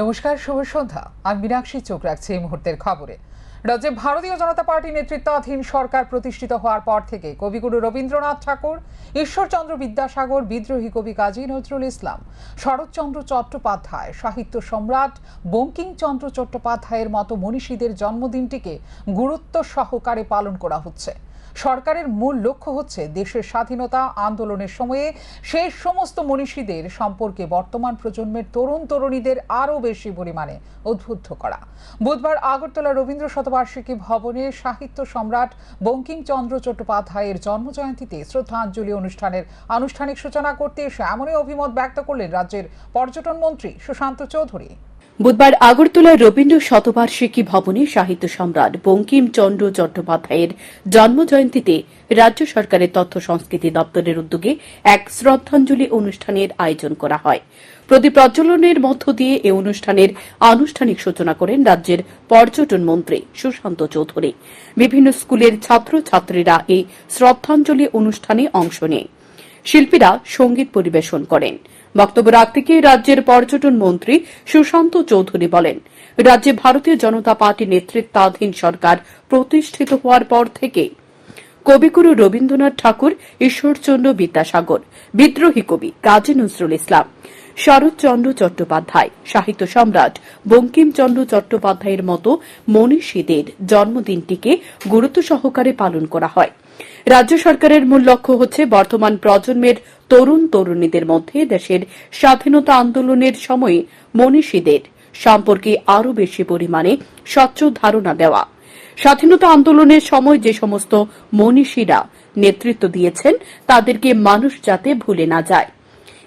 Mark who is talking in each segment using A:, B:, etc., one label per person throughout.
A: নমস্কার, শুভ সন্ধ্যা। আমি মীনাক্ষী, চোখ রাখছি এই মুহূর্তের খবরে। রাজ্যে ভারতীয় জনতা পার্টি নেতৃত্বাধীন সরকার প্রতিষ্ঠিত হওয়ার পর থেকে কবিগুরু রবীন্দ্রনাথ ঠাকুর, ঈশ্বরচন্দ্র বিদ্যাসাগর, বিদ্রোহী কবি কাজী নজরুল ইসলাম, শরৎচন্দ্র চট্টোপাধ্যায়, সাহিত্য সম্রাট বঙ্কিমচন্দ্র চট্টোপাধ্যায়ের মতো মনীষীদের জন্মদিনটিকে গুরুত্ব সহকারে পালন করা হচ্ছে। সরকারের মূল লক্ষ্য হচ্ছে দেশের স্বাধীনতা আন্দোলনের সময়ে সেই সমস্ত মনীষীদের সম্পর্কে বর্তমান প্রজন্মের তরুণ তরুণীদের আরও বেশি পরিমাণে উদ্বুদ্ধ করা। বুধবার আগরতলা রবীন্দ্র শতবার্ষিকী ভবনে সাহিত্য সম্রাট বঙ্কিমচন্দ্র চট্টোপাধ্যায়ের জন্মজয়ন্তীতে শ্রদ্ধাঞ্জলি অনুষ্ঠানের আনুষ্ঠানিক সূচনা করতে এসে এমনই অভিমত ব্যক্ত করলেন রাজ্যের পর্যটন মন্ত্রী সুশান্ত চৌধুরী।
B: বুধবার আগরতলা রবীন্দ্র শতবার্ষিকী ভবনে সাহিত্য সম্রাট বঙ্কিমচন্দ্র চট্টোপাধ্যায়ের জন্মজয়ন্তীতে রাজ্য সরকারের তথ্য সংস্কৃতি দপ্তরের উদ্যোগে এক শ্রদ্ধাঞ্জলি অনুষ্ঠানের আয়োজন করা হয়। প্রদীপ প্রজ্বলনের মধ্য দিয়ে এই অনুষ্ঠানের আনুষ্ঠানিক সূচনা করেন রাজ্যের পর্যটন মন্ত্রী সুশান্ত চৌধুরী। বিভিন্ন স্কুলের ছাত্রছাত্রীরা এই শ্রদ্ধাঞ্জলি অনুষ্ঠানে অংশ নেয়। শিল্পীরা সংগীত পরিবেশন করেন। বক্তব্য রাখতে গিয়ে রাজ্যের পর্যটন মন্ত্রী সুশান্ত চৌধুরী বলেন, রাজ্যে ভারতীয় জনতা পার্টি নেতৃত্বাধীন সরকার প্রতিষ্ঠিত হওয়ার পর থেকে কবিগুরু রবীন্দ্রনাথ ঠাকুর, ঈশ্বরচন্দ্র বিদ্যাসাগর, বিদ্রোহী কবি কাজী নজরুল ইসলাম, শরৎচন্দ্র চট্টোপাধ্যায়, সাহিত্য সম্রাট বঙ্কিমচন্দ্র চট্টোপাধ্যায়ের মতো মনীষীদের জন্মদিনটিকে গুরুত্ব সহকারে পালন করা হয়। রাজ্য সরকারের মূল লক্ষ্য হচ্ছে বর্তমান প্রজন্মের তরুণ তরুণীদের মধ্যে দেশের স্বাধীনতা আন্দোলনের সময়ে মনীষীদের সম্পর্কে আরও বেশি পরিমাণে স্বচ্ছ ধারণা দেওয়া। স্বাধীনতা আন্দোলনের সময় যে সমস্ত মনীষীরা নেতৃত্ব দিয়েছেন, তাদেরকে মানুষ যাতে ভুলে না যায়।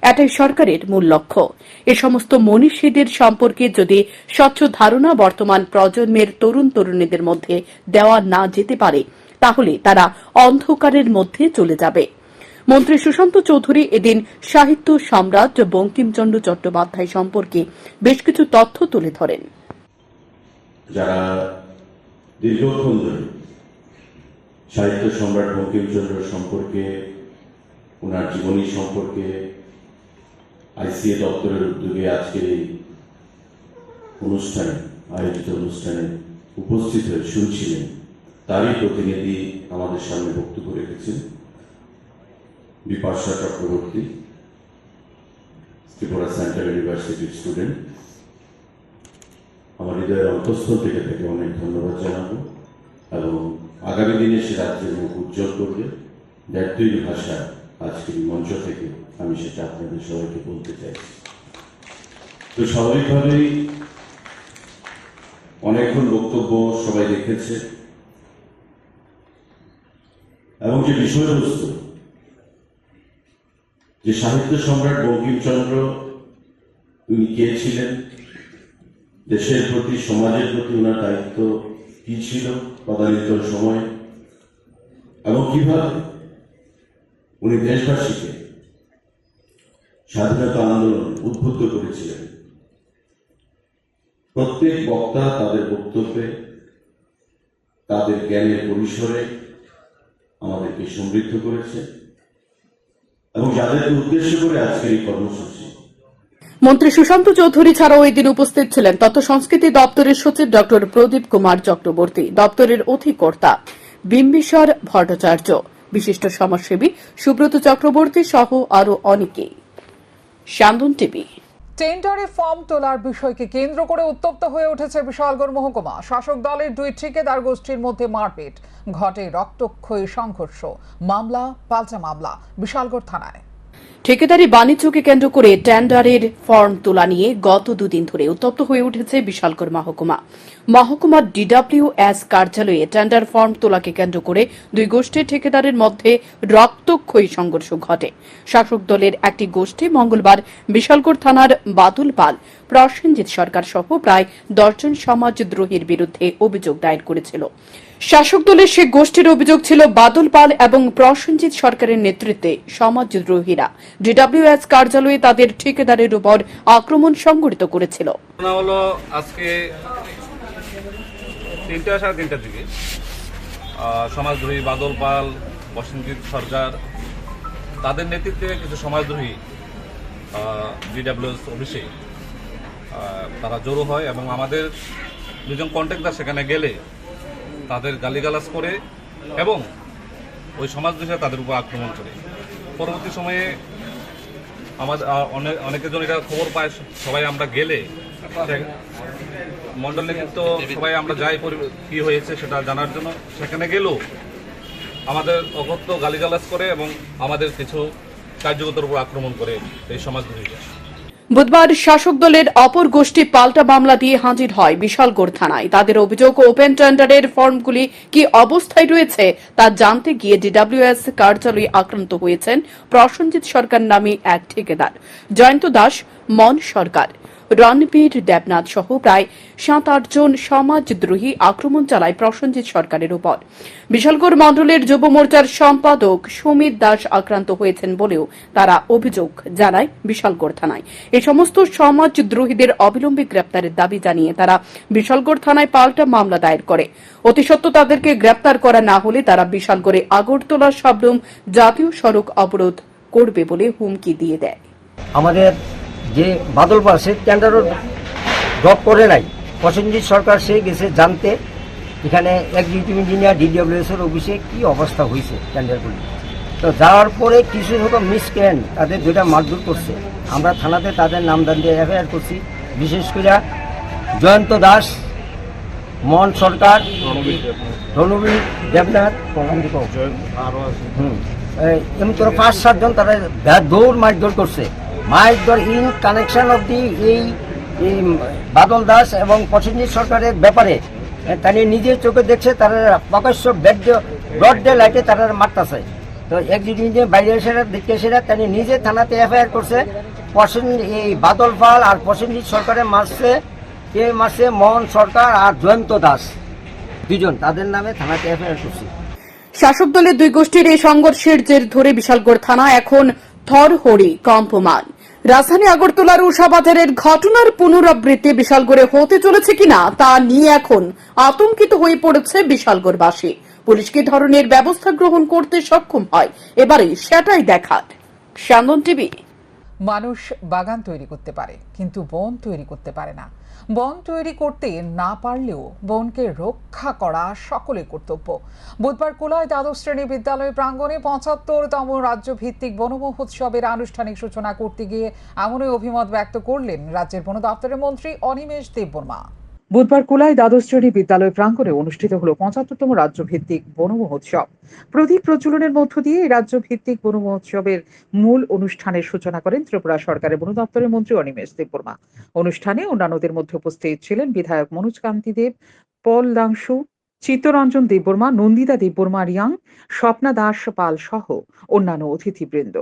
B: এটাই সরকারের মূল লক্ষ্য। এ সমস্ত মনীষীদের সম্পর্কে যদি স্বচ্ছ ধারণা বর্তমান প্রজন্মের তরুণ তরুণীদের মধ্যে দেওয়া না যেতে পারে তাহলে তারা অন্ধকারের মধ্যে চলে যাবে। মন্ত্রী সুশান্ত চৌধুরী এদিন সাহিত্য সম্রাট বঙ্কিমচন্দ্র চট্টোপাধ্যায় সম্পর্কে বেশ কিছু তথ্য তুলে ধরেন।
C: যারা দীর্ঘক্ষণ ধরে সাহিত্য, সম্রাট, বঙ্কিমচন্দ্র সম্পর্কে, ওনার জীবনী সম্পর্কে আইসিএ দপ্তরের উদ্যোগে আজকের এই অনুষ্ঠানে, আয়োজিত অনুষ্ঠানে উপস্থিত হয়ে শুনছিলেন। তারই প্রতিনিধি আমাদের সামনে বক্তব্য রেখেছেন বিপাশা চক্রবর্তী, ত্রিপুরা সেন্ট্রাল ইউনিভার্সিটির স্টুডেন্ট। আমার হৃদয়ের অন্তঃস্থল থেকে থেকে অনেক ধন্যবাদ জানাব এবং আগামী দিনে সে রাজ্যের মুখ উজ্জ্বল করবে। যার তৈরি ভাষা আজকের মঞ্চ থেকে আমি সেটা আপনাদের সবাইকে বলতে চাই। তো স্বাভাবিকভাবেই অনেকক্ষণ বক্তব্য সবাই রেখেছে এবং যে বিষয়বস্তু যে সাহিত্য সম্রাট বঙ্কিমচন্দ্র, উনি কে ছিলেন? দেশের প্রতি, সমাজের প্রতি ওনার দায়িত্ব কি ছিল? তদানীন্তন সময়। এবং কীভাবে? উনি দেশবাসীকে স্বাধীনতা আন্দোলন উদ্বুদ্ধ করেছিলেন। প্রত্যেক বক্তা তাদের বক্তব্যে, তাদের জ্ঞানের পরিসরে আমাদেরকে সমৃদ্ধ করেছে এবং যাদেরকে উদ্দেশ্য করে আজকের এই কর্মসূচি।
B: মন্ত্রী সুশান্ত চৌধুরী ছাড়াও ওই দিন উপস্থিত ছিলেন তথ্য সংস্কৃতি দপ্তরের সচিব ড. প্রদীপ কুমার চক্রবর্তী, দপ্তরের অধিকর্তা বিম্বিসার ভট্টাচার্য, বিশিষ্ট সমাজসেবী সুব্রত চক্রবর্তী সহ আরও অনেকেই। টিভি।
A: টেন্ডারে ফর্ম তোলার বিষয়কে কেন্দ্র করে উত্তপ্ত হয়ে উঠেছে বিশালগড় মহকুমা। শাসক দলের দুই ঠিকাদার গোষ্ঠীর মধ্যে মারপিট। ঘটে রক্তক্ষয়ী সংঘর্ষ। মামলা, পাল্টা মামলা। বিশালগড় থানায়।
B: ঠিকাদারি বাণিজ্যকে কেন্দ্র করে টেন্ডারের ফর্ম তোলা নিয়ে গত দুদিন ধরে উত্তপ্ত হয়ে উঠেছে বিশালগড় মহকুমা। মহকুমার ডিডব্লিউ এস কার্যালয়ে টেন্ডার ফর্ম তোলাকে কেন্দ্র করে দুই গোষ্ঠীর ঠিকাদারের মধ্যে রক্তক্ষয়ী সংঘর্ষ ঘটে। শাসক দলের একটি গোষ্ঠী মঙ্গলবার বিশালগড় থানার বাদুল পাল প্রসেনজিৎ সরকার সহ প্রায় দশজন সমাজদ্রোহীর বিরুদ্ধে অভিযোগ দায়ের করেছিল। শাসক দলের সে গোষ্ঠীর অভিযোগ ছিল বাদল পাল এবং প্রসেনজিৎ সরকারের নেতৃত্বে সমাজদ্রোহীরা। ডিডব্লিউএস কার্যালয়ে তাদের ঠিকাদারের উপর আক্রমণ সংঘটিত করেছিল।
D: হলো আজকে তিনটা সাড়ে তিনটার দিকে। সমাজদ্রোহী বাদল পাল বসন্তজিৎ সরকার, তাদের নেতৃত্বে কিছু সমাজদ্রোহী ডিডাব্লিউএস অফিসে তারা জড়ো হয় এবং আমাদের দুজন কন্ট্রাক্টর সেখানে গেলে তাদের গালিগালাজ করে এবং ওই সমাজ দেশে তাদের উপর আক্রমণ করে। পরবর্তী সময়ে আমাদের অনেক অনেকের জন এটা খবর পায়, সবাই আমরা গেলে। মণ্ডল নেতৃত্ব সবাই আমরা যাই কি হয়েছে সেটা জানার জন্য। সেখানে গেলেও আমাদের অগত্য গালিগালাজ করে এবং আমাদের কিছু কার্যকতার উপর আক্রমণ করে এই সমাজ বিরোধীরা
B: বুধবার শাসক দলের অপর গোষ্ঠী পাল্টা মামলা দিয়ে হাজির হয় বিশালগড় থানায়। তাদের অভিযোগ, ওপেন টেন্ডারের ফর্মগুলি কি অবস্থায় রয়েছে তা জানতে গিয়ে ডিডব্লিউএস কার্যালয়ে আক্রান্ত হয়েছেন প্রসেনজিৎ সরকার নামে এক ঠিকাদার। জয়ন্ত দাস, মন সরকার। রণবীর দেবনাথ সহ প্রায় সাত, আট জন সমাজদ্রোহী আক্রমণ চালায় প্রসঞ্জিৎ সরকারের উপর। বিশালগড় মণ্ডলের যুব মোর্চার সম্পাদক সুমিত দাস আক্রান্ত হয়েছেন বলেও তারা অভিযোগ জানায় বিশালগড় থানায়। এই সমস্ত সমাজদ্রোহীদের অবিলম্বে গ্রেপ্তারের দাবি জানিয়ে তারা বিশালগড় থানায় পাল্টা মামলা দায়ের করে। অতিসত্ত্ব তাদেরকে গ্রেপ্তার করা না হলে তারা বিশালগড়ে আগরতলা সাবরুম জাতীয় সড়ক অবরোধ করবে বলে হুমকি দিয়ে দেয়।
E: আমাদের যে বাদল পাল সে টেন্ডারও ড্রপ করে নাই। প্রসেনজিৎ সরকার সে গেছে জানতে। এখানে এক্সিকিউটিভ ইঞ্জিনিয়ার ডিডব্লিউএস এর অফিসে কি অবস্থা হয়েছে টেন্ডারগুলি তো যাওয়ার পরে কিছু রকম মিসক্রেন তাদের দুইটা মারধর করছে। আমরা থানাতে তাদের নাম দান দিয়ে এফআইআর করছি। বিশেষ করে জয়ন্ত দাস মোহন সরকার রণবীর দেবনাথ এমনি করে পাঁচ সাতজন তারা দৌড় দৌড় করছে। মাইক দৌড় ইন কানেকশন অফ দি এই বাদল দাস এবং প্রসেনজিৎ সরকারের ব্যাপারে তারা নিজের চোখে দেখছে, তারা প্রকাশ্য ব্যাট ব্রড ডে লাইটে তারা মারতেছে। তো একদিন বাইরে এসে দেখতে এসে তারা নিজে থানাতে এফআইআর করছে। প্রসেন, এই বাদল পাল আর প্রসেনজিৎ সরকারের মারছে, কে মারছে? মোহন সরকার আর জয়ন্ত দাস। দুজন, তাদের নামে থানাতে এফআইআর করছে।
B: শাসক দলের দুই গোষ্ঠীর এই সংঘর্ষের জের ধরে বিশালগড় থানা এখন থরহরি কম্পমান। রাজধানী আগরতলার উষাবাজারের ঘটনার পুনরাবৃত্তি বিশালগড়ে হতে চলেছে কিনা তা নিয়ে এখন আতঙ্কিত হয়ে পড়েছে বিশালগড়বাসী। পুলিশ কি ধরনের ব্যবস্থা গ্রহণ করতে সক্ষম হয় এবারে সেটাই দেখার। টিভি।
A: মানুষ বাগান তৈরি করতে পারে, কিন্তু বন তৈরি করতে পারে না। বন তৈরি করতে না পারলেও বনকে রক্ষা করা সকলে কর্তব্য। বুধবার কোলায় দ্বাদশ শ্রেণি বিদ্যালয় প্রাঙ্গণে পঁচাত্তরতম রাজ্য ভিত্তিক বন মহোৎসবের আনুষ্ঠানিক সূচনা করতে গিয়ে এমনই অভিমত ব্যক্ত করলেন রাজ্যের বন দপ্তরের মন্ত্রী অনিমেষ দেববর্মা। বুধবার কুলায় দ্বাদশ শ্রেণি বিদ্যালয় প্রাঙ্গণে অনুষ্ঠিত হলো পঁচাত্তরতম রাজ্য ভিত্তিক বন মহোৎসব প্রদীপ প্রচলনের মধ্য দিয়ে এই রাজ্য ভিত্তিক বন মহোৎসবের মূল অনুষ্ঠানের সূচনা করেন ত্রিপুরা সরকারের বন দপ্তরের মন্ত্রী অনিমেষ দেববর্মা। অনুষ্ঠানে অন্যান্যদের মধ্যে উপস্থিত ছিলেন বিধায়ক মনোজ কান্তি দেব, পল দাংশু, চিত্তরঞ্জন দেববর্মা, নন্দিতা দেববর্মা রিয়াং, স্বপ্না দাস পাল সহ অন্যান্য অতিথিবৃন্দ।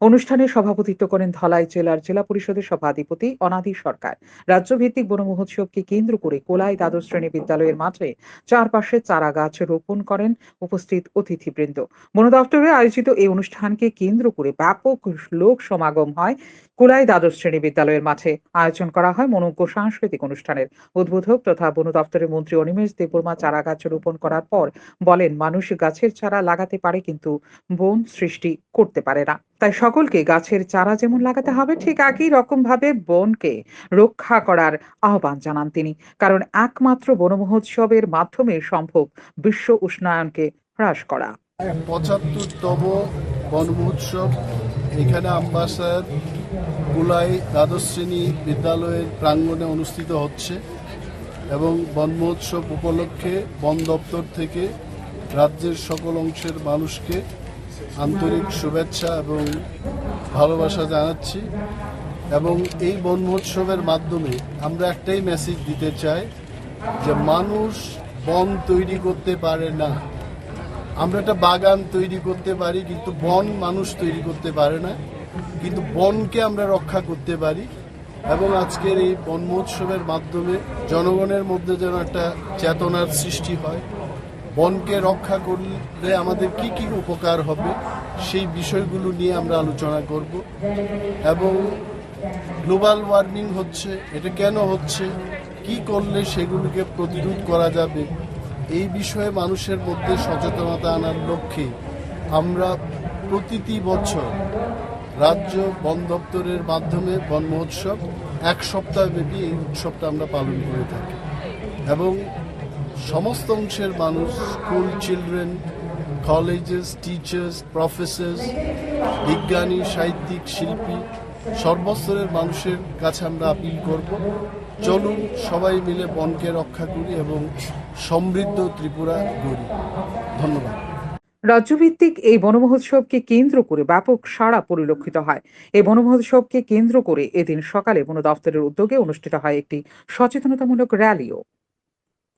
A: অনুষ্ঠানে সভাপতিত্ব করেন ধলাই জেলার জেলা পরিষদের সভাধিপতি অনাদি সরকার। রাজ্যভিত্তিক বন মহোৎসবকে কেন্দ্র করে কোলাই দ্বাদশ শ্রেণি বিদ্যালয়ের মাঠে চারপাশে চারা গাছ রোপণ করেন উপস্থিত অতিথিবৃন্দ। বন দপ্তরে আয়োজিত এই অনুষ্ঠানকে কেন্দ্র করে ব্যাপক লোক সমাগম হয় কুলাই দ্বাদশ শ্রেণি বিদ্যালয়ের মাঠে আয়োজন করা হয় মনোজ্ঞ সাংস্কৃতিক অনুষ্ঠানের। উদ্বোধক তথা বন দপ্তরের মন্ত্রী অনিমেষ দেববর্মা চারা গাছ রোপণ করার পর বলেন, মানুষ গাছের চারা লাগাতে পারে কিন্তু বন সৃষ্টি করতে পারে না। তাই সকলকে গাছের চারা যেমন লাগাতে হবে, ঠিক একই রকম ভাবে বনকে রক্ষা করার আহ্বান জানান তিনি। কারণ একমাত্র বন মহোৎসবের মাধ্যমে সম্ভব বিশ্ব উষ্ণায়নকে হ্রাস করা।
F: পঁচাত্তরতম বন মহোৎসব, এখানে আমবাসার কুলাই দ্বাদশ শ্রেণি বিদ্যালয়ের প্রাঙ্গণে অনুষ্ঠিত হচ্ছে এবং বন মহোৎসব উপলক্ষে বন দপ্তর থেকে রাজ্যের সকল অংশের মানুষকে আন্তরিক শুভেচ্ছা এবং ভালোবাসা জানাচ্ছি এবং এই বন মহোৎসবের মাধ্যমে আমরা একটাই মেসেজ দিতে চাই যে মানুষ বন তৈরি করতে পারে না। আমরা একটা বাগান তৈরি করতে পারি কিন্তু বন মানুষ তৈরি করতে পারে না। কিন্তু বনকে আমরা রক্ষা করতে পারি এবং আজকের এই বন মহোৎসবের মাধ্যমে জনগণের মধ্যে যেন একটা চেতনার সৃষ্টি হয়। বনকে রক্ষা করলে আমাদের কি কি উপকার হবে সেই বিষয়গুলো নিয়ে আমরা আলোচনা করব এবং গ্লোবাল ওয়ার্মিং হচ্ছে, এটা কেন হচ্ছে, কি করলে সেগুলোকে প্রতিরোধ করা যাবে, এই বিষয়ে মানুষের মধ্যে সচেতনতা আনার লক্ষ্যে আমরা প্রতিটি বছর রাজ্য বন দপ্তরের মাধ্যমে বন মহোৎসব এক সপ্তাহব্যাপী এই উৎসবটা আমরা পালন করে থাকি। এবং সমস্ত অংশের মানুষ, school children, colleges, teachers, professors, বিজ্ঞানী, সাহিত্যিক, শিল্পী, সর্বস্তরের মানুষের কাছে আমরা আপিল করব। চলুন সবাই মিলে বনকে রক্ষা করি এবং সমৃদ্ধ ত্রিপুরা গড়ি। ধন্যবাদ।
A: রাজ্যভিত্তিক এই বনমহোৎসবকে কেন্দ্র করে ব্যাপক সাড়া পরিলক্ষিত হয়। এই বনমহোৎসবকে কেন্দ্র করে এদিন সকালে বন দফতরের উদ্যোগে অনুষ্ঠিত হয় একটি সচেতনতামূলক র্যালিও।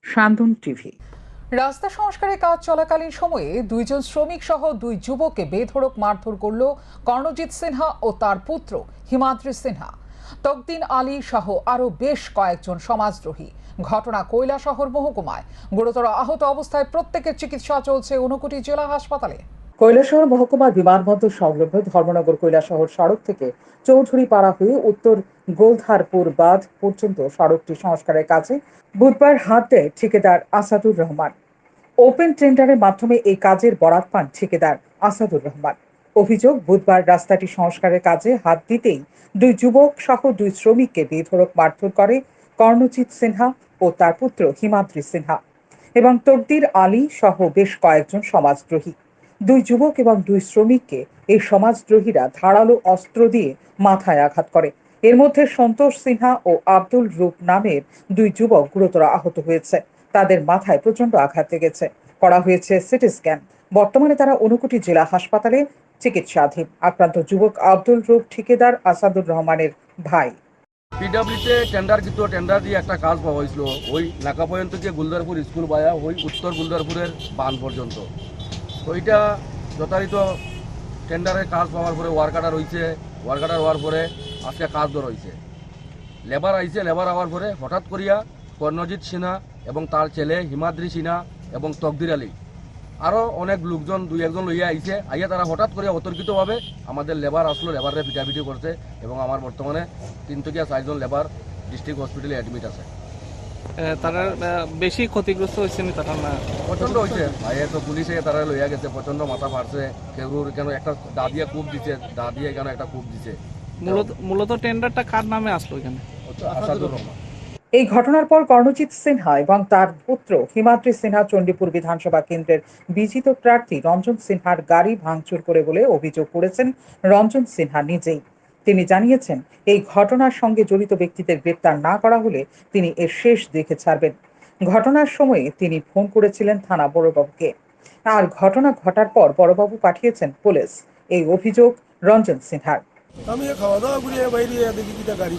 A: শান্তন টিভি। রাস্তা সংস্কারের কাজ চলাকালীন সময়ে দুইজন শ্রমিক সহ দুই যুবককে বেধড়ক মারধর করল কর্ণজিৎ সিনহা ও তার পুত্র হিমাদ্রি সিনহা। তকদিন আলী সহ আরও বেশ কয়েকজন সমাজদ্রোহী। ঘটনা কৈলাসহর মহকুমায়। গুরুতর আহত অবস্থায় প্রত্যেকের চিকিৎসা চলছে ঊনকোটি জেলা হাসপাতালে। কৈলাসহর মহকুমার বিমানবন্দর সংলগ্ন ধর্মনগর কৈলাসহর সড়ক থেকে চৌধুরী পাড়া হয়ে উত্তর গোলধারপুর বাঁধ পর্যন্ত সড়কটি সংস্কারের কাজে বুধবার হাত দেয় ঠিকাদার আসাদুর রহমান। ওপেন টেন্ডারের মাধ্যমে এই কাজের বরাত পান ঠিকাদার আসাদুর রহমান। অভিযোগ, বুধবার রাস্তাটি সংস্কারের কাজে হাত দিতেই দুই যুবক সহ দুই শ্রমিককে বেধড়ক মারধর করে কর্ণজিৎ সিনহা ও তার পুত্র হিমাদ্রি সিনহা এবং তকদির আলী সহ বেশ কয়েকজন সমাজদ্রোহী। দুই যুবক এবং দুই শ্রমিককে এই সমাজদ্রোহীরা ধারালো অস্ত্র দিয়ে মাথায় আঘাত করে। এর মধ্যে সন্তোষ সিনহা ও আব্দুল রূপ নামের দুই যুবক গুরুতর আহত হয়েছে। তাদের মাথায় প্রচণ্ড আঘাত লেগেছে। করা হয়েছে সিটি স্ক্যান। বর্তমানে তারা ঊনকোটি জেলা হাসপাতালে চিকিৎসাধীন। আক্রান্ত যুবক আব্দুল রূপ ঠিকাদার আসাদুর রহমানের ভাই।
G: পিডাব্লিউতে টেন্ডার কিন্তু টেন্ডার দিয়ে একটা কাজ পাওয়া হয়েছিল। ওই নাকা পর্যন্ত যে গুলদারপুর স্কুল বায়া ওই উত্তর গুলদারপুরের বান পর্যন্ত। তো এটা যথারীত টেন্ডারের কাজ পাওয়ার পরে ওয়ার্কার হয়েছে ওয়ার্কার হওয়ার পরে আজকে কাজ ধর হয়েছে লেবার আইছে লেবার হওয়ার পরে হঠাৎ করিয়া কর্ণজিৎ সিনহা এবং তার ছেলে হিমাদ্রি সিনহা এবং তকদির আলী আরও অনেক লোকজন দুই একজন লইয়া আইছে। আইয়া তারা হঠাৎ করে অতর্কিতভাবে আমাদের লেবার আসলো লেবারে পিটাপিটি করছে এবং আমার বর্তমানে তিন থেকে চারজন লেবার ডিস্ট্রিক্ট হসপিটালে অ্যাডমিট আছে।
H: তারা বেশি ক্ষতিগ্রস্ত হয়েছে তারা না?
G: প্রচণ্ড হয়েছে আইয়া তো পুলিশে তারা লইয়া গেছে প্রচণ্ড মাথা ফাটছে। কেউ কেন একটা দা দিয়ে কূপ দিছে দা দিয়ে কেন একটা কূপ দিছে?
H: মূলত মূলত টেন্ডারটা কার নামে আসলো এখানে?
G: আসাদুর রহমান।
A: এই ঘটনার পর কর্ণজিৎ সিনহা এবং তার পুত্র হিমাদ্রি সিনহা চণ্ডীপুর বিধানসভা কেন্দ্রের বিজিত প্রার্থী রঞ্জন সিনহার গাড়ি ভাঙচুর করে বলে অভিযোগ করেছেন রঞ্জন সিনহা নিজেই। তিনি জানিয়েছেন, এই ঘটনার সঙ্গে জড়িত ব্যক্তিদের গ্রেপ্তার না করা হলে তিনি এর শেষ দেখে ছাড়বেন। ঘটনার সময়ে তিনি ফোন করেছিলেন থানা বড়বাবুকে। আর ঘটনা ঘটার পর বড়বাবু পাঠিয়েছেন পুলিশ। এই অভিযোগ রঞ্জন সিনহার।
I: আমি খাওয়া দাওয়া বাইরে গাড়ি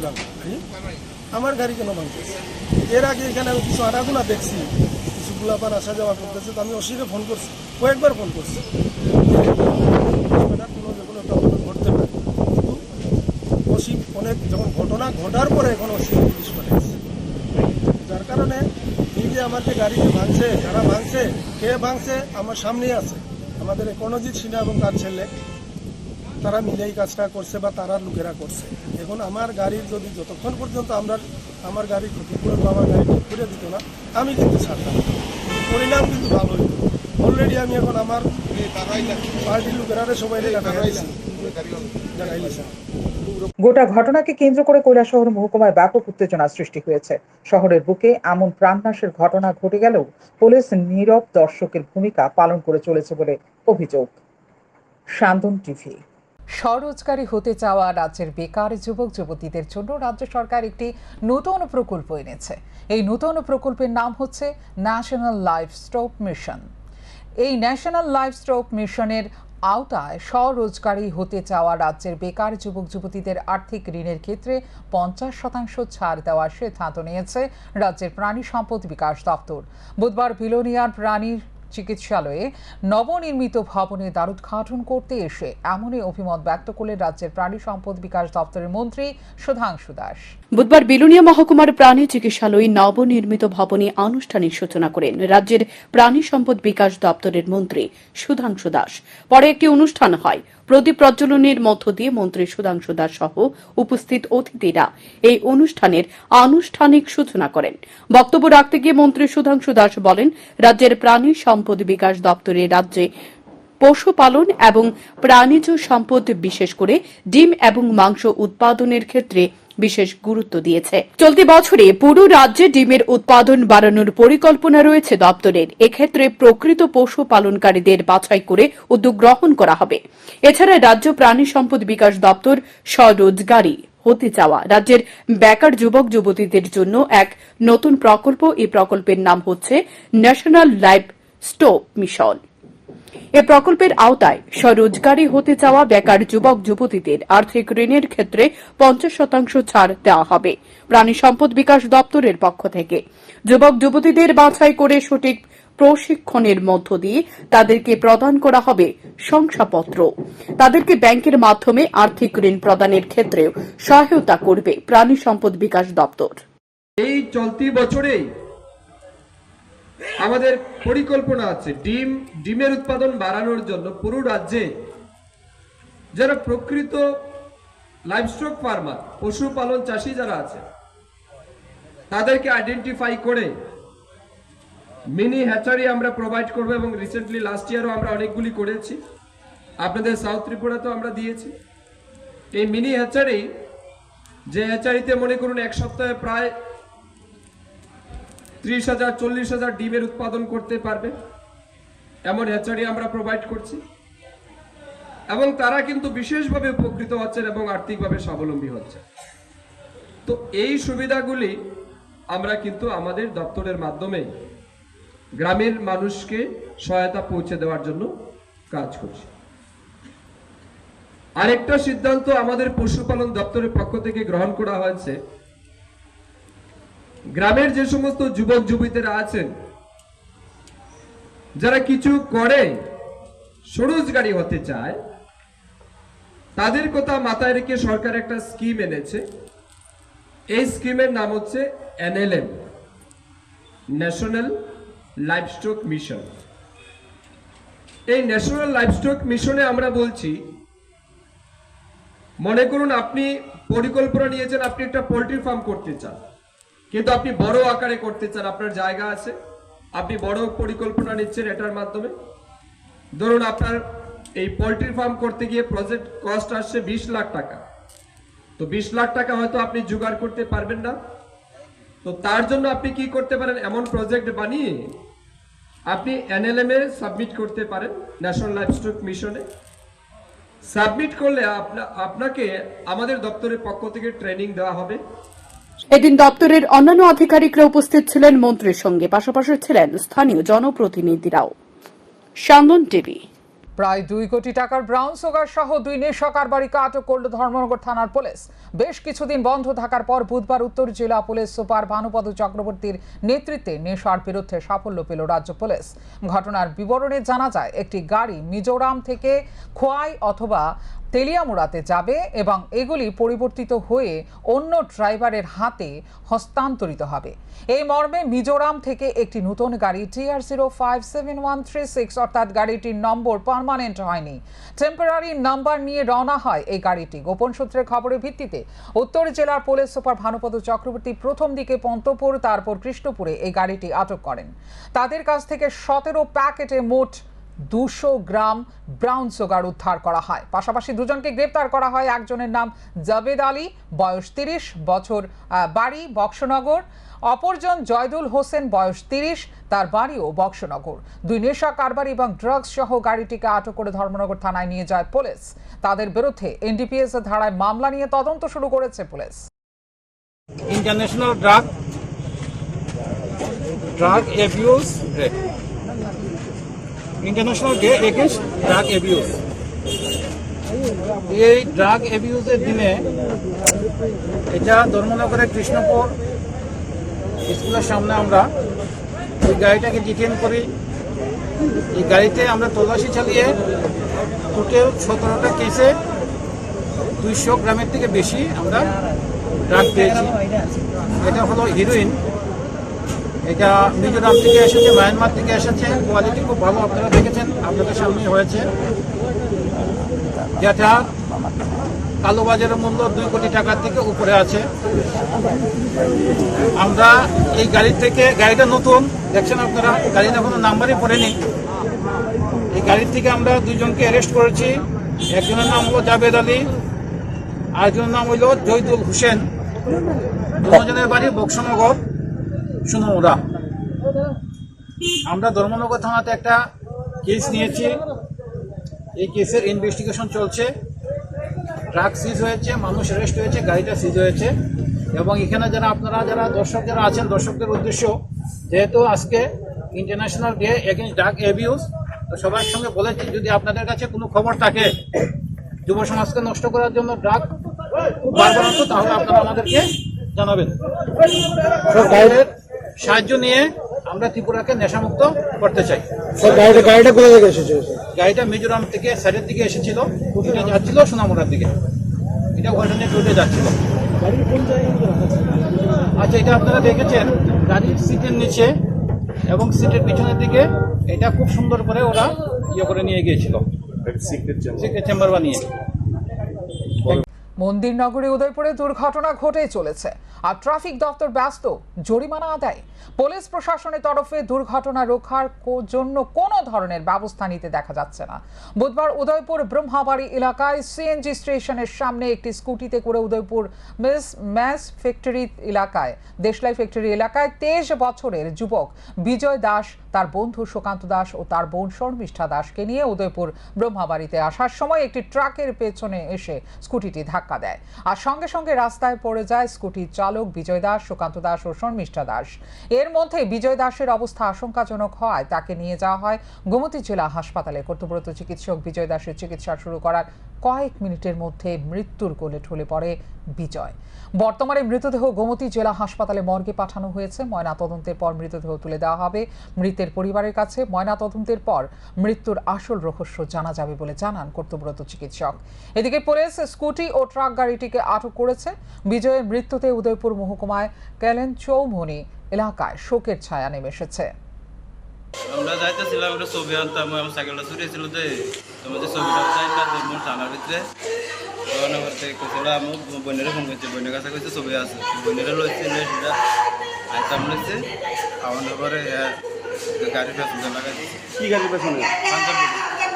I: আমার গাড়ি কেন ভাঙতেছে? এর আগে এখানে আমি কিছু আনাগুনা দেখছি, কিছু গুলাপান আসা যাওয়া করতেছে, তো আমি অসিরে ফোন করছি, কয়েকবার ফোন করছি। কোনো যে কোনো অসি অনেক যখন ঘটনা ঘটার পরে এখন অসির পুলিশ পাঠিয়েছে যার কারণে যে আমার যে গাড়িতে ভাঙছে, যারা ভাঙছে, কে ভাঙছে, আমার সামনেই আছে। আমাদের কর্ণজিৎ সিনহা এবং তার ছেলে। তারা মিলে এই কাজটা করছে বা তারা লোকেরা করছে। এখন আমার গাড়ির যদি যতক্ষণ পর্যন্ত আমরা আমার গাড়ির ক্ষতিপূরণ বা আমার গাড়ি ঠিক করে দিত না, আমি কিন্তু ছাড়তাম। পরিণাম কিন্তু ভালো অলরেডি আমি এখন আমার পার্টির লোকেরা সবাই জানাইছি
A: গোটা ঘটনাকে কেন্দ্র করে কৈলাসহর মহকুমায় ব্যাপক উত্তেজনা সৃষ্টি হয়েছে। শহরের বুকে এমন প্রাণনাশের ঘটনা ঘটে গেলেও পুলিশ নীরব দর্শকের ভূমিকা পালন করে চলেছে বলে অভিযোগ। শান্তন টিভি স্বরোজগারী হতে চাওয়া রাজ্যের বেকার যুবক যুবতীদের জন্য রাজ্য সরকার একটি নতুন প্রকল্প এনেছে। এই নতুন প্রকল্পের নাম হচ্ছে ন্যাশনাল লাইফ স্টোক মিশন এই ন্যাশনাল লাইফ স্টোক মিশনের আওতায় স্বরোজগারী হতে চাওয়া রাজ্যের বেকার যুবক যুবতীদের আর্থিক ঋণের ক্ষেত্রে পঞ্চাশ শতাংশ ছাড় দেওয়ার সিদ্ধান্ত নিয়েছে রাজ্যের প্রাণী সম্পদ বিকাশ দপ্তর। বুধবার বিলোনিয়ার প্রাণী চিকিৎসালয়ে নবনির্মিত ভবনে দ্বারোদ্ঘাটন করতে এসে এমনই অভিমত ব্যক্ত করলেন রাজ্যের প্রাণী সম্পদ বিকাশ দপ্তরের মন্ত্রী সুধাংশু দাস।
B: বুধবার বিলুনিয়া মহকুমার প্রাণী চিকিৎসালয়ে নবনির্মিত ভবনে আনুষ্ঠানিক সূচনা করেন রাজ্যের প্রাণী সম্পদ বিকাশ দপ্তরের মন্ত্রী সুধাংশু দাস। পরে একটি অনুষ্ঠান হয়। প্রদীপ প্রজ্বলনের মধ্য দিয়ে মন্ত্রী সুধাংশু দাস সহ উপস্থিত অতিথিরা এই অনুষ্ঠানের আনুষ্ঠানিক সূচনা করেন। বক্তব্য রাখতে গিয়ে মন্ত্রী সুধাংশু দাস বলেন, রাজ্যের প্রাণী সম্পদ বিকাশ দপ্তরের রাজ্যে পশুপালন এবং প্রাণীজ সম্পদ বিশেষ করে ডিম এবং মাংস উৎপাদনের ক্ষেত্রে বিশেষ গুরুত্ব দিয়েছে। চলতি বছরে পুরো রাজ্যে ডিমের উৎপাদন বাড়ানোর পরিকল্পনা রয়েছে দপ্তরের। এক্ষেত্রে প্রকৃত পশুপালনকারীদের বাছাই করে উদ্যোগ গ্রহণ করা হবে। এছাড়া রাজ্য প্রাণী সম্পদ বিকাশ দপ্তর স্বরোজগারী হতে চাওয়া। রাজ্যের বেকার যুবক যুবতীদের জন্য এক নতুন প্রকল্প। এই প্রকল্পের নাম হচ্ছে ন্যাশনাল লাইফ স্টোপ মিশন এ প্রকল্পের আওতায় স্বরোজগারী হতে চাওয়া বেকার যুবক যুবতীদের আর্থিক ঋণের ক্ষেত্রে পঞ্চাশ শতাংশ ছাড় দেওয়া হবে প্রাণী সম্পদ বিকাশ দপ্তরের পক্ষ থেকে। যুবক যুবতীদের বাছাই করে সঠিক প্রশিক্ষণের মধ্য দিয়ে তাদেরকে প্রদান করা হবে শংসাপত্র। তাদেরকে ব্যাংকের মাধ্যমে আর্থিক ঋণ প্রদানের ক্ষেত্রেও সহায়তা করবে প্রাণী সম্পদ বিকাশ দপ্তর।
J: এই চলতি বছরেই আমাদের পরিকল্পনা আছে ডিম, ডিমের উৎপাদন বাড়ানোর জন্য পুরো রাজ্যে যারা প্রকৃত লাইভস্টক ফার্মার পশুপালন চাষি যারা আছে, তাদেরকে আইডেন্টিফাই করে মিনি হ্যাচারি আমরা প্রোভাইড করব এবং রিসেন্টলি লাস্ট ইয়ারও আমরা অনেকগুলি করেছি। আপনাদের সাউথ ত্রিপুরাতেও আমরা দিয়েছি। এই মিনি হ্যাচারি যে হ্যাচারিতে মনে করুন এক সপ্তাহে প্রায় ত্রিশ হাজার, চল্লিশ হাজার ডিমের উৎপাদন করতে পারবে। এমন হ্যাচারি আমরা প্রোভাইড করছি। এবং তারা কিন্তু বিশেষভাবে উপকৃত হচ্ছেন এবং আর্থিকভাবে স্বাবলম্বী হচ্ছে তো এই সুবিধাগুলি আমরা কিন্তু আমাদের দপ্তরের মাধ্যমে গ্রামের মানুষকে সহায়তা পৌঁছে দেওয়ার জন্য কাজ করছি। আরেকটা সিদ্ধান্ত আমাদের পশুপালন দপ্তরের পক্ষ থেকে গ্রহণ করা হয়েছে। গ্রামের যে সমস্ত যুবক যুবতীরা আছেন, যারা কিছু করে, স্বরোজগারী হতে চায়, তাদের কথা মাথায় রেখে সরকার একটা স্কিম এনেছে। এই স্কিমের নাম হচ্ছে এনএলএম ন্যাশনাল লাইভস্টক মিশন এই ন্যাশনাল লাইভস্টক মিশনে আমরা বলছি, মনে করুন আপনি পরিকল্পনা নিয়েছেন, আপনি একটা পোল্ট্রি ফার্ম করতে চান। কিন্তু আপনি বড় আকারে করতে চান, আপনার জায়গা আছে, আপনি বড় পরিকল্পনা নিচ্ছেন এটার মাধ্যমে। ধরুন আপনার এই পোলট্রি ফার্ম করতে গিয়ে প্রজেক্ট কস্ট আসছে বিশ লাখ টাকা। তো বিশ লাখ টাকা হয়তো আপনি জোগাড় করতে পারবেন না। তো তার জন্য আপনি কি করতে পারেন? এমন প্রজেক্ট বানিয়ে আপনি এনএলএম এ সাবমিট করতে পারেন, ন্যাশনাল লাইফস্টক মিশনে। সাবমিট করলে আপনাকে আমাদের দপ্তরের পক্ষ থেকে ট্রেনিং দেওয়া হবে।
B: এদিন দপ্তরের অন্যান্য আধিকারিকরা উপস্থিত ছিলেন মন্ত্রীর সঙ্গে, পাশাপাশি ছিলেন স্থানীয় জনপ্রতিনিধিরাও। টিভি।
A: প্রায় দুই কোটি টাকার ব্রাউন সুগার সহ দুই নেশা কারবারিকে আটক করল ধর্মনগর থানার পুলিশ। বেশ কিছুদিন বন্ধ থাকার পর বুধবার উত্তর জেলা পুলিশ সুপার ভানুপদ চক্রবর্তীর নেতৃত্বে নেশার বিরুদ্ধে সাফল্য পেল রাজ্য পুলিশ। ঘটনার বিবরণে জানা যায়, একটি গাড়ি মিজোরাম থেকে খোয়াই অথবা তেলিয়ামুড়াতে যাবে এবং এগুলি পরিবর্তিত হয়ে অন্য ড্রাইভারের হাতে হস্তান্তরিত হবে। এই মর্মে মিজোরাম থেকে একটি নতুন গাড়ি TR zero five seven one three six অর্থাৎ গাড়িটির নম্বর পার্মানেন্ট হয়নি। টেম্পোরারি নাম্বার নিয়ে রওনা হয় এই গাড়িটি। গোপন সূত্রের খবরের ভিত্তিতে উত্তর জেলার পুলিশ সুপার ভানুপদ চক্রবর্তী প্রথম দিকে পন্তপুর, তারপর কৃষ্ণপুরে এই গাড়িটি আটক করেন। তাদের কাছ থেকে সতেরো প্যাকেটে মোট দুশো গ্রাম ব্রাউন সুগার উদ্ধার করা হয়। পাশাপাশি দুজনকে গ্রেপ্তার করা হয়। একজনের নাম জাবেদ আলী, বয়স তিরিশ, বছর বাড়ি বক্সনগর। অপরজন জয়দুল হোসেন, বয়স তিরিশ, তার বাড়িও বক্সনগর। দুই নেশা, কারবারি এবং ড্রাগস সহ গাড়িটিকে আটক করে ধর্মনগর থানায় নিয়ে যায় পুলিশ। তাদের বিরুদ্ধে এনডিপিএস ধারায় মামলা নিয়ে তদন্ত শুরু করেছে পুলিশ।
K: international drug drug abuse international day against drug abuse. এই ড্রাগ অ্যাবিউজের দিনে এটা ধর্মনগরের কৃষ্ণপুর স্কুলের সামনে আমরা এই গাড়িটাকে ডিটেন করি। এই গাড়িতে আমরা তল্লাশি চালিয়ে টোটাল সতেরোটা কেসে দুইশো গ্রামের থেকে বেশি আমরা ড্রাগ পেয়েছি। এটা হলো হিরোইন এটা মিজোরাম থেকে এসেছে, মায়ানমার থেকে এসেছে। কোয়ালিটি খুব ভালো, আপনারা দেখেছেন, আপনাদের সামনেই হয়েছে। যেটা কালোবাজারের মূল্য দুই কোটি টাকার থেকে উপরে আছে। আমরা এই গাড়ি থেকে, গাড়িটা নতুন, দেখছেন আপনারা গাড়িটা কোনো নাম্বারই পড়েনি। এই গাড়ির থেকে আমরা দুইজনকে অ্যারেস্ট করেছি। একজনের নাম হলো জাবেদ আলী, আরেকজনের নাম হইল জয়দুল হোসেন। দুজনের বাড়ি বক্সমনগর সুনমুরা আমরা ধর্মনগর থানাতে একটা কেস নিয়েছি। এই কেসের ইনভেস্টিগেশন চলছে। ট্রাক সিজ হয়েছে মানুষ অ্যারেস্ট হয়েছে গাড়িটা সিজ হয়েছে। এবং এখানে যারা আপনারা যারা দর্শক যারা আছেন দর্শকদের উদ্দেশ্য যেহেতু আজকে international day against drug abuse তো সবার সঙ্গে বলেছি যদি আপনাদের কাছে কোনো খবর থাকে যুব সমাজকে নষ্ট করার জন্য ড্রাগ বারবার তাহলে আপনারা আমাদেরকে জানাবেন। সাহায্য নিয়ে আমরা ত্রিপুরাকে নেশামুক্ত করতে চাই।
I: গাড়িটা গাড়িটা কোথা থেকে এসেছে
K: গাড়িটা মিজোরাম থেকে সাইডের দিকে এসেছিল এটা যাচ্ছিল সোনামুড়ার দিকে। এটা অল্টারনেট রুটে যাচ্ছিল। আচ্ছা এটা আপনারা দেখেছেন গাড়ির সিটের নিচে এবং সিটের পিছনের দিকে এটা খুব সুন্দর করে ওরা ইয়ে করে নিয়ে গিয়েছিল। চেম্বার বানিয়ে।
A: মন্দিরনগরে উদয়পুরে দুর্ঘটনা ঘটে চলেছে। আর ট্রাফিক দপ্তর ব্যস্ত, জরিমানা আদায়। পুলিশ প্রশাসনের তরফে দুর্ঘটনা রোখার জন্য কোনো ধরনের ব্যবস্থা নিতে দেখা যাচ্ছে না। বুধবার উদয়পুর ব্রহ্মাবাড়ি এলাকায় সিএনজি স্টেশনের সামনে একটি স্কুটিতে করে উদয়পুর মিস ম্যাস ফ্যাক্টরি এলাকায়, দেশলাই ফ্যাক্টরি এলাকায় তেইশ বছরের যুবক বিজয় দাস, তার বন্ধু সুকান্ত দাস ও তার বোন শর্মিষ্ঠা দাসকে নিয়ে উদয়পুর ব্রহ্মাবাড়িতে আসার সময় একটি ট্রাকের পেছনে এসে স্কুটিটি ধাক্কা দেয়। আর সঙ্গে সঙ্গে রাস্তায় পড়ে যায় স্কুটির চালক। বিজয় দাস, সুকান্ত দাস ও শর্মিষ্ঠা দাস। এর মধ্যে বিজয় দাসের অবস্থা আশঙ্কাজনক হওয়ায় তাকে নিয়ে যাওয়া হয় গোমতী জেলা হাসপাতালে। কর্তব্যরত চিকিৎসক বিজয় দাসের চিকিৎসা শুরু করার কয়েক মিনিটের মধ্যে মৃত্যুর কোলে ঢলে পড়ে বিজয়। বর্তমানে মৃতদেহ গোমতী জেলা হাসপাতালে মর্গে পাঠানো হয়েছে। ময়না তদন্তের পর মৃতদেহ তুলে দেওয়া হবে মৃতের পরিবারের কাছে। ময়না তদন্তের পর মৃত্যুর আসল রহস্য জানা যাবে বলে জানান কর্তব্যরত চিকিৎসক। এদিকে পুলিশ স্কুটি ও ট্রাক গাড়িটিকে আটক করেছে। বিজয়ের মৃত্যুতে উদয়পুর মহকুমায় ক্যালেন চৌমনি এলাকায় শোকের ছায়া নেমে এসেছে।
L: আমরা যাইতেছিলাম একটা ছবি আনতাম আমার সাইকেলটা ছুটে ছিল যে তোমার যে ছবিটা চাই না যে মোট থানার ভিতরে। তখন আবার থেকে আমার বোনের ফোন করছে বোনের কাছে কইছে ছবি আছে। বোনের লইছে লই সেটা আইতাম লইছে। আমার পরে গাড়ি প্যাসেঞ্জার লাগাই দিচ্ছে
G: কি গাড়ির পেছনে?
L: পাঞ্জাব।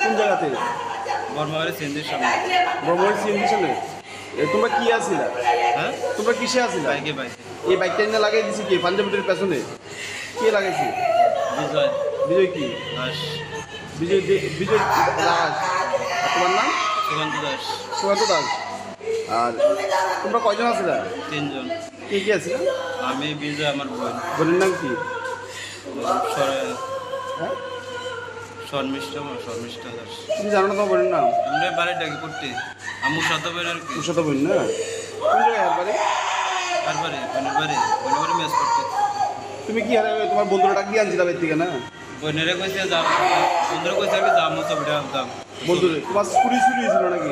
G: কোন জায়গাতে?
L: বর্মাবাড়ি সিন্ধির সামনে।
G: ব্রহ্মপুর সিএনজি তোমরা কি আসিলা
L: হ্যাঁ?
G: তোমরা কিসে আসিলা
L: বাইকে বাইকে।
G: এই বাইকটা এনে লাগাই দিছি কি? পাঞ্জাবিটির পেছনে? কে লাগাইছি?
L: বিজয়।
G: বিজয় কি?
L: দাস।
G: বিজয় বিজয় দাস। তোমার নাম?
L: সুকান্ত দাস।
G: সুকান্ত দাস। আর তোমরা কয়জন আছিলা?
L: তিনজন।
G: কে কে আছিলা?
L: আমি বিজয় আমার বোন।
G: বোনের নাম কি? হ্যাঁ?
L: শর্মিষ্ঠা শর্মিষ্ঠা দাস।
G: তুমি জানো না তোমার বোনের নাম?
L: আমরা বাড়ি ডাকি করতে? আর কি।
G: বোন না? কোন জায়গায় আর বাড়ি?
L: আর বাড়ি বোনের বাড়ি বোনের বাড়ি মেস করতে।
G: তুমি কি তোমার বন্ধুরা ডাকি আনছিলা বাইর থেকে না?
L: বোনেরে কইছে যাম বন্ধুরা কইছে আমি যাম
G: বন্ধুরে তোমার স্কুটি চুরি হয়েছিল নাকি?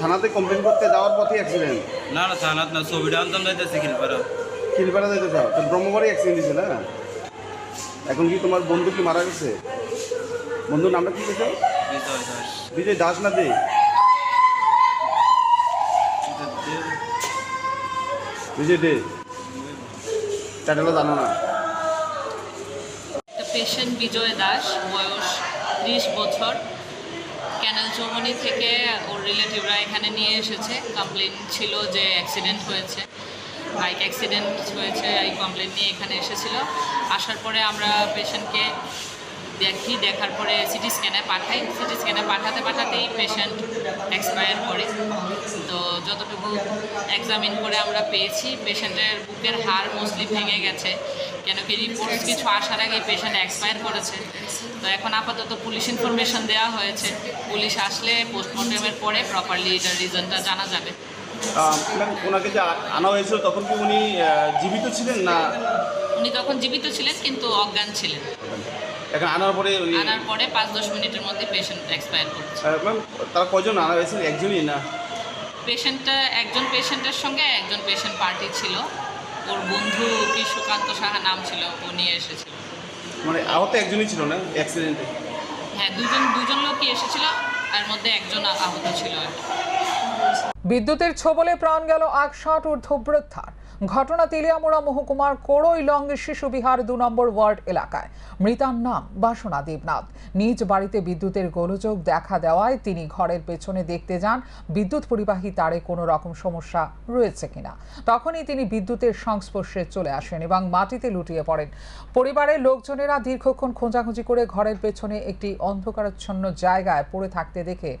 G: থানাতে কমপ্লেন করতে যাওয়ার পথে অ্যাক্সিডেন্ট
L: না না থানাত না ছবিটা আনতাম যাইতেছি খিলপাড়া।
G: খিলপাড়া যাইতে চাও তো ব্রহ্মবাড়ি অ্যাক্সিডেন্ট হয়েছে না? এখন কি তোমার বন্ধু কি মারা গেছে? বন্ধুর নামটা কি কেছো
L: বিজয় দাস।
G: বিজয় দাস না দে? বিজয় দে। টাটাটা জানো না?
M: পেশেন্ট বিজয় দাস বয়স ত্রিশ বছর। ক্যানেল চৌমনি থেকে ওর রিলেটিভরা এখানে নিয়ে এসেছে। কমপ্লেন ছিল যে অ্যাক্সিডেন্ট হয়েছে। বাইক অ্যাক্সিডেন্ট হয়েছে এই কমপ্লেন নিয়ে এখানে এসেছিল। আসার পরে আমরা পেশেন্টকে দেখি দেখার পরে সিটি স্ক্যানে পাঠাই। সিটি স্ক্যানে পাঠাতে পাঠাতেই পেশেন্ট এক্সপায়ার করে। তো যতটুকু এক্সামিন করে আমরা পেয়েছি পেশেন্টের বুকের হাড় মোস্টলি ভেঙে গেছে। কেন কি রিপোর্টস কিছু আসার আগে পেশেন্ট এক্সপায়ার করেছে। তো এখন আপাতত পুলিশ ইনফরমেশন দেওয়া হয়েছে। পুলিশ আসলে পোস্টমর্টমের পরে প্রপারলি এটার রিজনটা জানা যাবে।
G: ম্যাম ওনাকে যে আনা হয়েছিল তখন কি উনি জীবিত ছিলেন না?
M: উনি তখন জীবিত ছিলেন কিন্তু অজ্ঞান ছিলেন।
G: এখন আনার পরে
M: আনার পরে পাঁচ দশ মিনিটের মধ্যে পেশেন্ট এক্সপায়ার করেছে।
G: ম্যাম তারা কয়জন আনা হয়েছিল? একজনই না?
M: পেশেন্টটা একজন পেশেন্টের সঙ্গে একজন পেশেন্ট পার্টি ছিল। ওর বন্ধু কি সুকান্ত সাহা নাম ছিল ও নিয়ে এসেছিল।
G: মানে আহত একজনই ছিল না? অ্যাক্সিডেন্টে
M: হ্যাঁ দুজন দুজন লোকই এসেছিল তার মধ্যে একজন আহত ছিল
A: বিদ্যুতের ছোবলে প্রাণ গেল এক ষাট ঊর্ধ্ব বৃদ্ধার। ঘটনা তেলিয়ামুড়া মহকুমার কোড়ইলং শিশু বিহার দু নম্বর ওয়ার্ড এলাকায়। মৃতার নাম বাসনা দেবনাথ। নিজ বাড়িতে বিদ্যুতের গোলযোগ দেখা দেওয়ায় তিনি ঘরের পেছনে দেখতে যান, বিদ্যুৎ পরিবাহী তারে কোনো রকম সমস্যা রয়েছে কিনা। তখনই তিনি বিদ্যুতের সংস্পর্শে চলে আসেন এবং মাটিতে লুটিয়ে পড়েন। পরিবারের লোকজনেরা দীর্ঘক্ষণ খোঁজাখুঁজি করে ঘরের পেছনে একটি অন্ধকারাচ্ছন্ন জায়গায় পড়ে থাকতে দেখে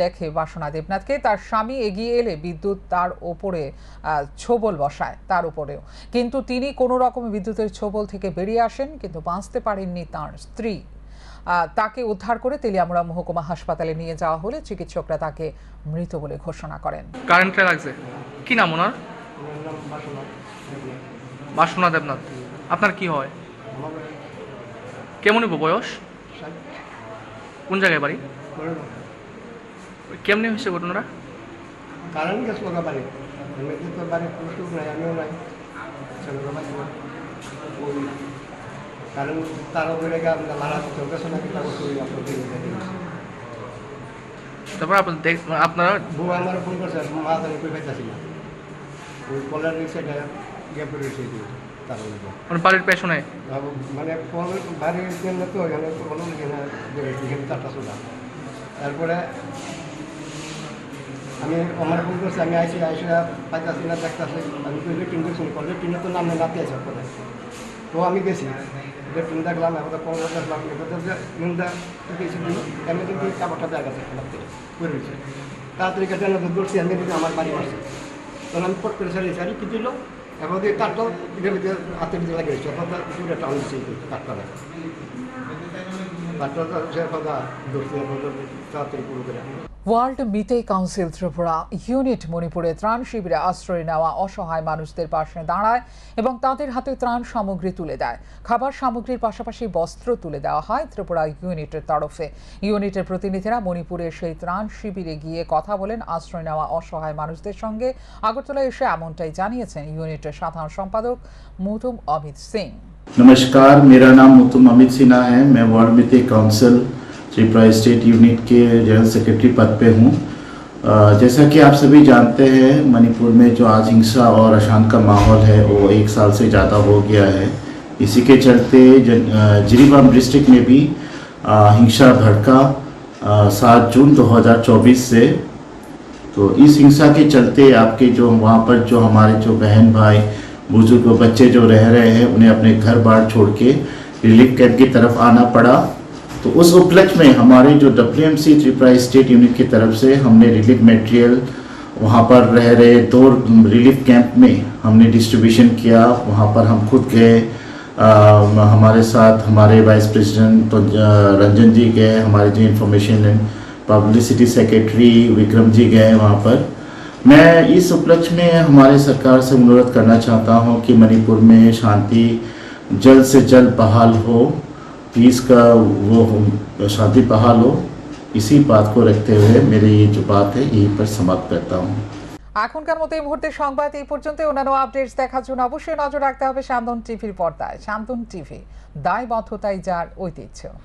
A: দেখে বাসনা দেবনাথকে তার স্বামী এগিয়ে এলে বিদ্যুৎ তার ওপরে ছোবল বসায়। তার উপরেও। কিন্তু তিনি কোনো রকম বিদ্যুতের ছোবল থেকে বেরিয়ে আসেন কিন্তু বাঁচতে পারেননি তার স্ত্রী। তাকে উদ্ধার করে তেলিয়ামুড়া মহকুমা হাসপাতালে নিয়ে যাওয়া হলে চিকিৎসকরা তাকে মৃত বলে ঘোষণা করেন।
H: কারেন্টে লাগছে। কি নাম ওনার? বাসনা দেবনাথ। আপনার কি হয়? কেমন বয়স? কোন জায়গায় বাড়ি? কেমনি হয়েছে ঘটনাটা?
I: কারণ গেছিল বাড়ি। আমি তো বাড়ি পুরুষ নাই আমিও নাই ছেলেরা বাড়ি ওই কারণ তার উপরে গিয়ে মারা চলতেছে উপরে আপনার
H: তারপর আপনার দেখ- আপনারা
I: বউ আমার ফোন করছে মা জানি কই পাইতাছি না। ওই কলার রিক্সাটা গ্যাপ করে রয়েছে
H: মানে বাড়ির পেছনে?
I: মানে বাড়ির তো এখানে কোনো এখানে চারটা সোজা তারপরে আমি আমার ফোন করছি আমি আইসি আইসি পাইতাছি না দেখতেছি আমি তো টিনটা শুনি করলে টিনে তো নামে নাতে আছে পরে তো আমি গেছি। যে টিন দেখলাম এখন পনেরো দেখলাম এবার যে টিনটা গেছি আমি কিন্তু কাপড়টা দেখা গেছে করে রয়েছে তাড়াতাড়ি কেটে নজর করছি আমি কিন্তু আমার বাড়ি আসছে তখন আমি পট করে সারি সারি কি দিল এখন দিয়ে কাটলো পিঠে পিঠে হাতে পিঠে লাগে গেছে। এখন পুরো টান দিচ্ছে কাটটা কাটটা সে কথা ধরছে তাড়াতাড়ি পুরো করে
A: world Meitei council Tripura unit মণিপুরে ত্রাণ শিবিরে আশ্রয় নেওয়া অসহায় মানুষদের পাশে দাঁড়ায় এবং তাদের হাতে ত্রাণ সামগ্রী তুলে দেয়। খাবার সামগ্রীর পাশাপাশি বস্ত্র তুলে দেওয়া হয় ত্রিপুরা ইউনিটের তরফে। ইউনিটের প্রতিনিধিরা মণিপুরের সেই ত্রাণ শিবিরে গিয়ে কথা বলেন আশ্রয় নেওয়া অসহায় মানুষদের সঙ্গে। আগরতলায় এসে এমনটাই জানিয়েছেন ইউনিটের সাধারণ সম্পাদক মুতুম অমিত সিং।
N: নমস্কার, মেরা নাম মুতুম অমিত সিনহা হ্যাঁ মে world Meitei council Tripura state unit के जनरल सेक्रेटरी पद पे हूँ। जैसा कि आप सभी जानते हैं, मणिपुर में जो आज हिंसा और अशांत का माहौल है, वो एक साल से ज़्यादा हो गया है। इसी के चलते जिरीबाम डिस्ट्रिक्ट में भी हिंसा भड़का सात जून 2024 से। तो इस हिंसा के चलते आपके जो, वहाँ पर जो हमारे जो बहन भाई, बुज़ुर्ग बच्चे जो रह रहे हैं, उन्हें अपने घर बार छोड़ के रिलीफ कैंप की तरफ़ आना पड़ा। तो उस उपलक्ष्य में हमारे जो W M C Tripura state unit की तरफ़ से हमने रिलीफ मटेरियल वहाँ पर रह रहे दो रिलीफ कैंप में हमने डिस्ट्रीब्यूशन किया। वहाँ पर हम खुद गए। हमारे साथ हमारे वाइस प्रेसिडेंट तो रंजन जी गए। हमारे जो information and publicity secretary Vikram ji गए वहाँ पर। मैं इस उपलक्ष्य में हमारे सरकार से अनुरोध करना चाहता हूँ कि मणिपुर में शांति जल्द से जल्द बहाल हो। पीस का वो शांति बहाल हो इसी बात को रखते हुए मेरी ये जो बात है यहीं पर समाप्त करता हूँ
A: এখনকার মতো এই মুহূর্তে সংবাদ এই পর্যন্ত অন্যান্য আপডেটস দেখার জন্য অবশ্যই নজর রাখতে হবে শান্তন টিভির পর্দায় শান্তন টিভি দায়বদ্ধতাই যার ঐতিহ্য